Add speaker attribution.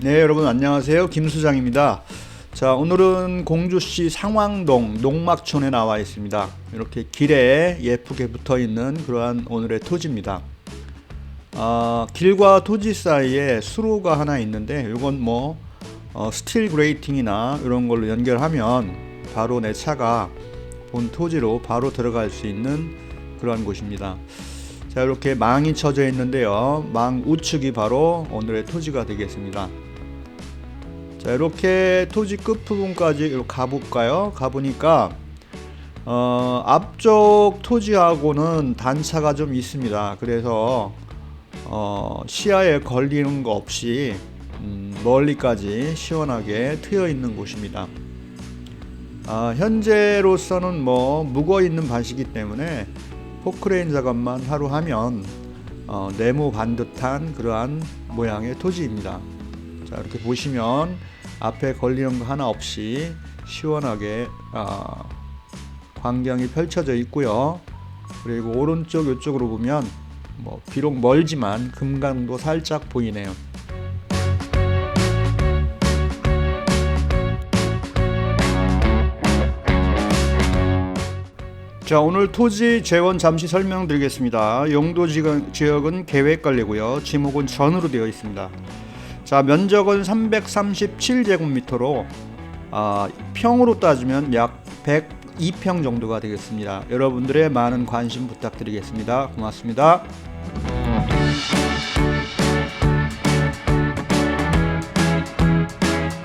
Speaker 1: 네, 여러분 안녕하세요. 김수장입니다. 자, 오늘은 공주시 상황동 농막촌에 나와 있습니다. 이렇게 길에 예쁘게 붙어 있는 그러한 오늘의 토지입니다. 아, 길과 토지 사이에 수로가 하나 있는데 이건 뭐 어, 스틸 그레이팅이나 이런 걸로 연결하면 바로 내 차가 본 토지로 바로 들어갈 수 있는 그러한 곳입니다. 자 이렇게 망이 쳐져 있는데요. 망 우측이 바로 오늘의 토지가 되겠습니다. 자 이렇게 토지 끝 부분까지 이렇게 가볼까요? 가보니까 어, 앞쪽 토지하고는 단차가 좀 있습니다. 그래서 어, 시야에 걸리는 거 없이 음, 멀리까지 시원하게 트여 있는 곳입니다. 아, 현재로서는 뭐 묵어 있는 밭이기 때문에 포크레인 작업만 하루 하면 어, 네모 반듯한 그러한 모양의 토지입니다. 자 이렇게 보시면 앞에 걸리는 거 하나 없이 시원하게 아, 광경이 펼쳐져 있고요. 그리고 오른쪽 이쪽으로 보면 뭐 비록 멀지만 금강도 살짝 보이네요. 자 오늘 토지 재원 잠시 설명드리겠습니다. 용도 지역- 지역은 계획 관리고요. 지목은 전으로 되어 있습니다. 자 면적은 337제곱미터로 아, 평으로 따지면 약 102평 정도가 되겠습니다. 여러분들의 많은 관심 부탁드리겠습니다. 고맙습니다.